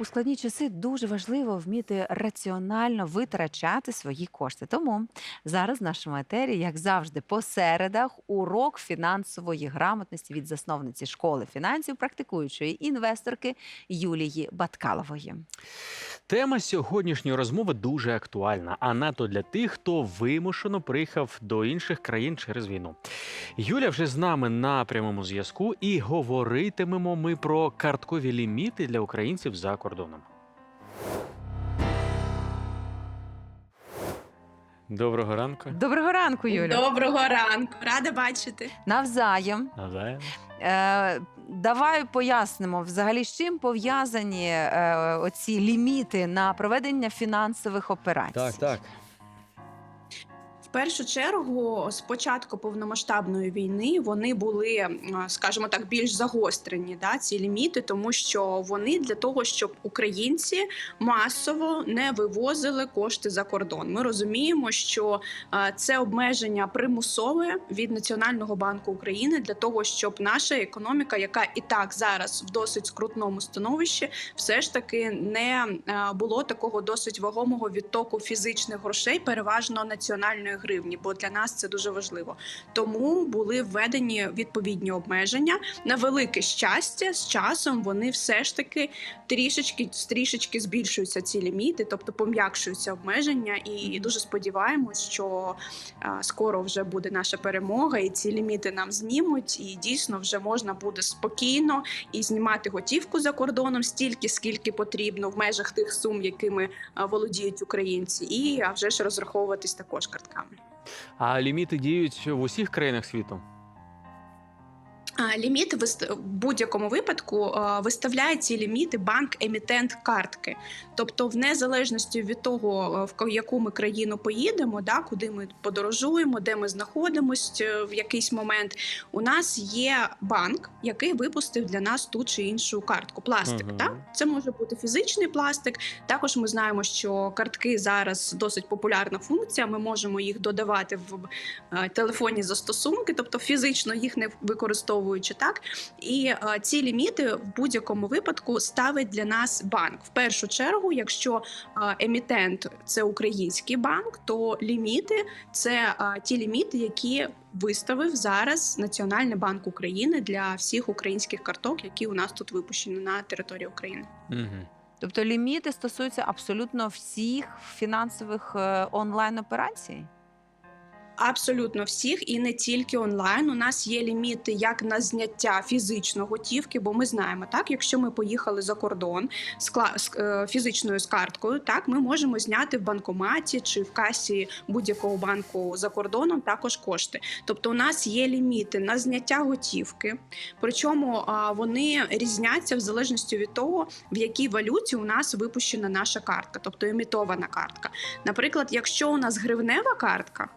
У складні часи дуже важливо вміти раціонально витрачати свої кошти. Тому зараз в нашому етері, як завжди, по середах урок фінансової грамотності від засновниці школи фінансів, практикуючої інвесторки Юлії Баткалової. Тема сьогоднішньої розмови дуже актуальна, а надто для тих, хто вимушено приїхав до інших країн через війну. Юля вже з нами на прямому зв'язку, і говоритимемо ми про карткові ліміти для українців за кордоном. Доброго ранку. Доброго ранку, Юля. Доброго ранку, рада бачити. Навзаєм. Навзаєм. Е, давай пояснимо взагалі, з чим пов'язані е, оці ліміти на проведення фінансових операцій. Так, так. Першу чергу, з початку повномасштабної війни вони були, скажімо так, більш загострені да, ці ліміти, тому що вони для того, щоб українці масово не вивозили кошти за кордон. Ми розуміємо, що е, це обмеження примусове від Національного банку України для того, щоб наша економіка, яка і так зараз в досить скрутному становищі, все ж таки не е, було такого досить вагомого відтоку фізичних грошей, переважно національної гривні, бо для нас це дуже важливо. Тому були введені відповідні обмеження. На велике щастя, з часом вони все ж таки трішечки трішечки збільшуються ці ліміти, тобто пом'якшуються обмеження, і дуже сподіваємось, що скоро вже буде наша перемога, і ці ліміти нам знімуть, і дійсно вже можна буде спокійно і знімати готівку за кордоном стільки, скільки потрібно в межах тих сум, якими володіють українці, і а вже ж розраховуватись також картками. А ліміти діють в усіх країнах світу. А, Ліміт в будь-якому випадку виставляє ці ліміти банк-емітент картки. Тобто, в незалежності від того, в яку ми країну поїдемо, да, куди ми подорожуємо, де ми знаходимося в якийсь момент, у нас є банк, який випустив для нас ту чи іншу картку. Пластик. Мгм. Так? Це може бути фізичний пластик. Також ми знаємо, що картки зараз досить популярна функція. Ми можемо їх додавати в е, телефонні застосунки, тобто фізично їх не використовуючи так. І е, ці ліміти в будь-якому випадку ставить для нас банк. В першу чергу, якщо е, емітент це український банк, то ліміти це е, ті ліміти, які виставив зараз Національний банк України для всіх українських карток, які у нас тут випущені на території України. Угу. Тобто ліміти стосуються абсолютно всіх фінансових е, онлайн операцій. Абсолютно всіх і не тільки онлайн. У нас є ліміти як на зняття фізично готівки, бо ми знаємо, так якщо ми поїхали за кордон з, з е, фізичною з карткою, так ми можемо зняти в банкоматі чи в касі будь-якого банку за кордоном також кошти. Тобто, у нас є ліміти на зняття готівки, причому вони різняться в залежності від того, в якій валюті у нас випущена наша картка, тобто емітована картка. Наприклад, якщо у нас гривнева картка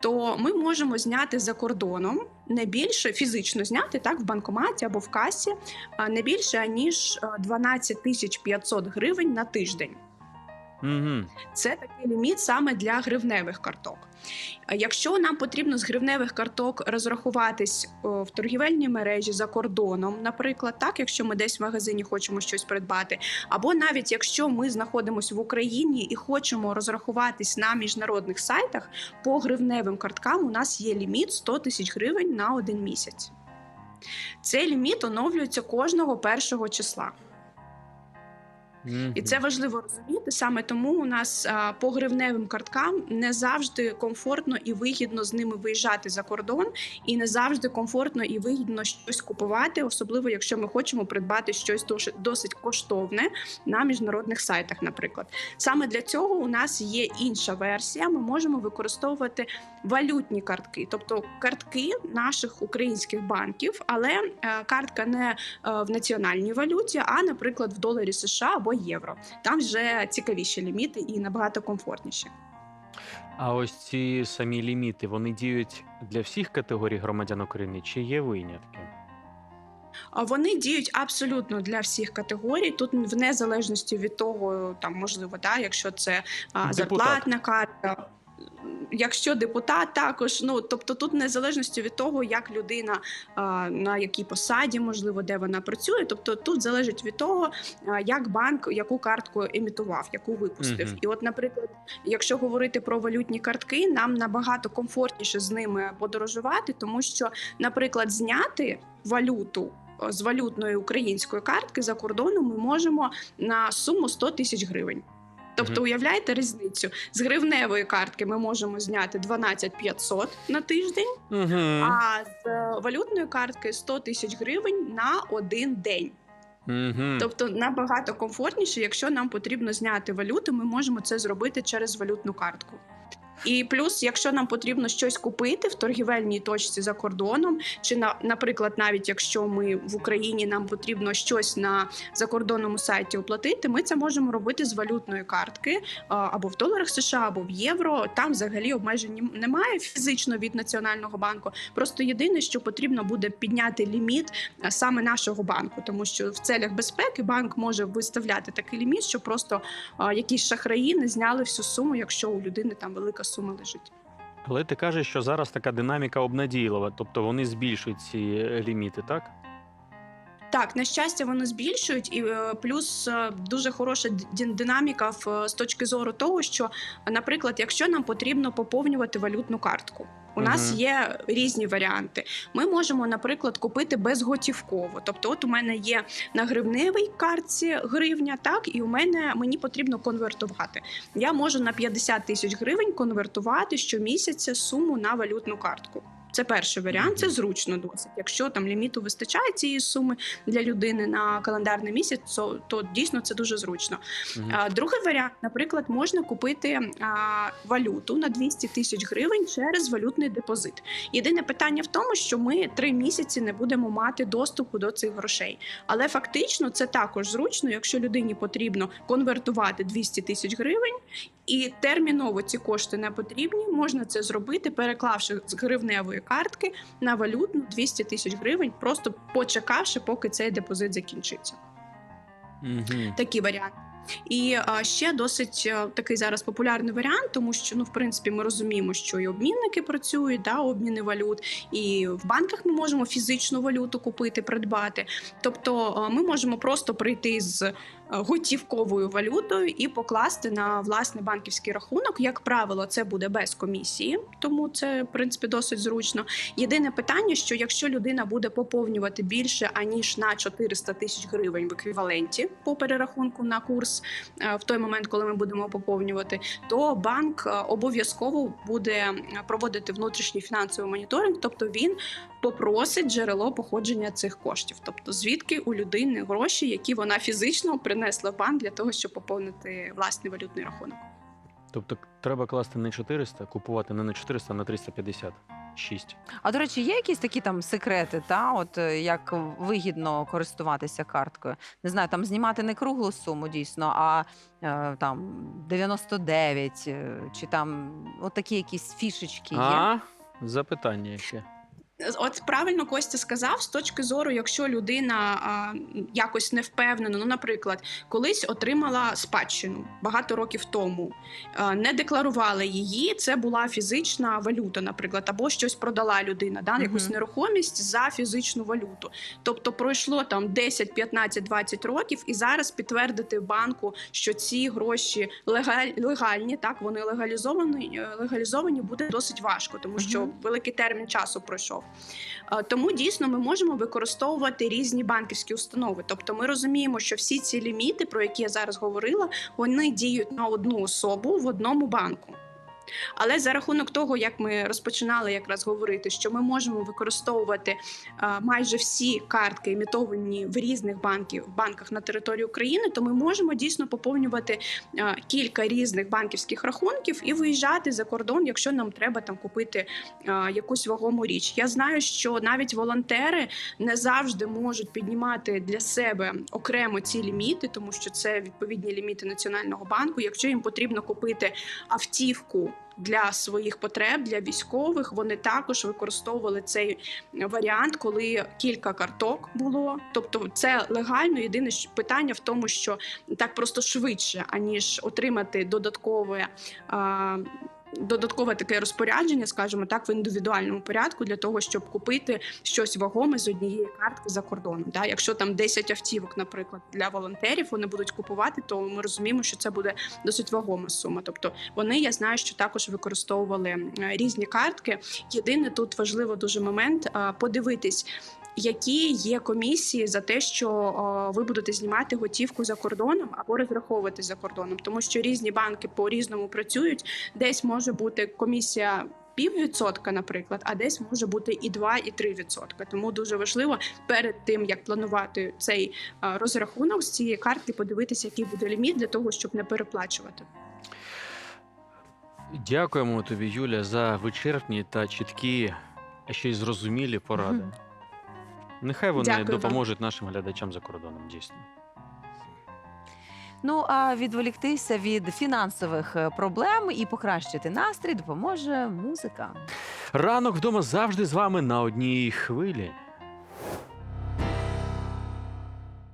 то ми можемо зняти за кордоном не більше фізично зняти так в банкоматі або в касі, не більше ніж 12 тисяч 500 гривень на тиждень. Угу. Це такий ліміт саме для гривневих карток. Якщо нам потрібно з гривневих карток розрахуватись в торгівельній мережі за кордоном, наприклад, так, якщо ми десь в магазині хочемо щось придбати, або навіть якщо ми знаходимося в Україні і хочемо розрахуватись на міжнародних сайтах по гривневим карткам, у нас є ліміт 100 тисяч гривень на один місяць. Цей ліміт оновлюється кожного першого числа. І це важливо розуміти. Саме тому у нас а, по гривневим карткам не завжди комфортно і вигідно з ними виїжджати за кордон, і не завжди комфортно і вигідно щось купувати, особливо якщо ми хочемо придбати щось досить, коштовне на міжнародних сайтах. Наприклад, саме для цього у нас є інша версія. Ми можемо використовувати валютні картки, тобто картки наших українських банків, але е, картка не е, в національній валюті, а, наприклад, в доларі США або євро. Там вже цікавіші ліміти і набагато комфортніші. А ось ці самі ліміти вони діють для всіх категорій громадян України чи є винятки? Вони діють абсолютно для всіх категорій. Тут в незалежності від того, там можливо, да, якщо це а, зарплатна карта. Якщо депутат також, ну тобто тут незалежності від того, як людина на якій посаді, можливо, де вона працює. Тобто тут залежить від того, як банк яку картку емітував, яку випустив. Мгм. І от, наприклад, якщо говорити про валютні картки, нам набагато комфортніше з ними подорожувати, тому що, наприклад, зняти валюту. З валютної української картки за кордоном ми можемо на суму 100 тисяч гривень. Тобто, уявляєте різницю? З гривневої картки ми можемо зняти 12 500 на тиждень, Угу. а з е, валютної картки 100 тисяч гривень на один день. Угу. Тобто набагато комфортніше, якщо нам потрібно зняти валюту, ми можемо це зробити через валютну картку. І плюс, якщо нам потрібно щось купити в торгівельній точці за кордоном, чи на, наприклад, навіть якщо ми в Україні нам потрібно щось на закордонному сайті оплатити, ми це можемо робити з валютної картки або в доларах США, або в євро. Там взагалі обмежень немає фізично від національного банку. Просто єдине, що потрібно буде підняти ліміт саме нашого банку, тому що в целях безпеки банк може виставляти такий ліміт, що просто якісь шахраї не зняли всю суму, якщо у людини там велика сума лежить. Але ти кажеш, що зараз така динаміка обнадійлива, тобто вони збільшують ці ліміти, так? Так, на щастя, вони збільшують, і е, плюс е, дуже хороша динаміка е, з точки зору того, що, наприклад, якщо нам потрібно поповнювати валютну картку. У нас є різні варіанти. Ми можемо, наприклад, купити безготівково. Тобто, от у мене є на гривневій картці гривня, так і у мене мені потрібно конвертувати. Я можу на 50 тисяч гривень конвертувати щомісяця суму на валютну картку. Це перший варіант, це зручно досить. Якщо там ліміту вистачає цієї суми для людини на календарний місяць, то, то дійсно це дуже зручно. А, Другий варіант, наприклад, можна купити а, валюту на 200 тисяч гривень через валютний депозит. Єдине питання в тому, що ми три місяці не будемо мати доступу до цих грошей. Але фактично це також зручно, якщо людині потрібно конвертувати 200 тисяч гривень. І терміново ці кошти не потрібні. Можна це зробити, переклавши з гривневої картки на валютну 200 тисяч гривень, просто почекавши, поки цей депозит закінчиться Угу. такі варіанти. І ще досить а, такий зараз популярний варіант, тому що ну, в принципі, ми розуміємо, що і обмінники працюють, да, обміни валют, і в банках ми можемо фізичну валюту купити, придбати. Тобто а, ми можемо просто прийти з готівковою валютою і покласти на власний банківський рахунок. Як правило, це буде без комісії, тому це в принципі досить зручно. Єдине питання, що якщо людина буде поповнювати більше аніж на 400 тисяч гривень в еквіваленті по перерахунку на курс е, в той момент, коли ми будемо поповнювати, то банк е, обов'язково буде е, проводити внутрішній фінансовий моніторинг, тобто він попросить джерело походження цих коштів, тобто звідки у людини гроші, які вона фізично принесла в банк для того, щоб поповнити власний валютний рахунок. Тобто треба класти не 400, купувати не на 400, а на 350. 6. А до речі, є якісь такі там секрети, та от е, як вигідно користуватися карткою? Не знаю, там знімати не круглу суму дійсно, а е, там 99, е, чи там от такі якісь фішечки є. А, запитання яке. От правильно Костя сказав, з точки зору, якщо людина а, якось не впевнена, ну, наприклад, колись отримала спадщину багато років тому, а, не декларувала її, це була фізична валюта, наприклад, або щось продала людина, да, якусь нерухомість за фізичну валюту. Тобто пройшло там 10, 15, 20 років, і зараз підтвердити банку, що ці гроші легаль, легальні, так вони легалізовані, е, легалізовані буде досить важко, тому що великий термін часу пройшов. Е, Тому дійсно ми можемо використовувати різні банківські установи. Тобто ми розуміємо, що всі ці ліміти, про які я зараз говорила, вони діють на одну особу в одному банку. Але за рахунок того, як ми розпочинали якраз говорити, що ми можемо використовувати майже всі картки, імітовані в різних банків, банках на території України, то ми можемо дійсно поповнювати кілька різних банківських рахунків і виїжджати за кордон, якщо нам треба там купити якусь вагому річ. Я знаю, що навіть волонтери не завжди можуть піднімати для себе окремо ці ліміти, тому що це відповідні ліміти Національного банку. Якщо їм потрібно купити автівку. Для своїх потреб для військових вони також використовували цей варіант, коли кілька карток було. Тобто, це легально. Єдине питання в тому, що так просто швидше, аніж отримати додаткове додаткове таке розпорядження, скажімо так, в індивідуальному порядку для того, щоб купити щось вагоме з однієї картки за кордоном. Да? Якщо там 10 автівок, наприклад, для волонтерів вони будуть купувати, то ми розуміємо, що це буде досить вагома сума. Тобто вони, я знаю, що також використовували е, різні картки. Єдине тут важливо дуже момент подивитись. Які є комісії за те, що о, ви будете знімати готівку за кордоном або розраховувати за кордоном, тому що різні банки по різному працюють. Десь може бути комісія піввідсотка, наприклад, а десь може бути і 2, і 3 відсотка. Тому дуже важливо перед тим як планувати цей е, розрахунок з цієї картки, подивитися, який буде ліміт для того, щоб не переплачувати. Дякуємо тобі, Юля, за вичерпні та чіткі, а ще й зрозумілі поради. Мгм. Нехай вони Дякую вам. допоможуть нашим глядачам за кордоном, дійсно. Ну а відволіктися від фінансових е, проблем і покращити настрій допоможе музика. Ранок вдома завжди з вами на одній хвилі.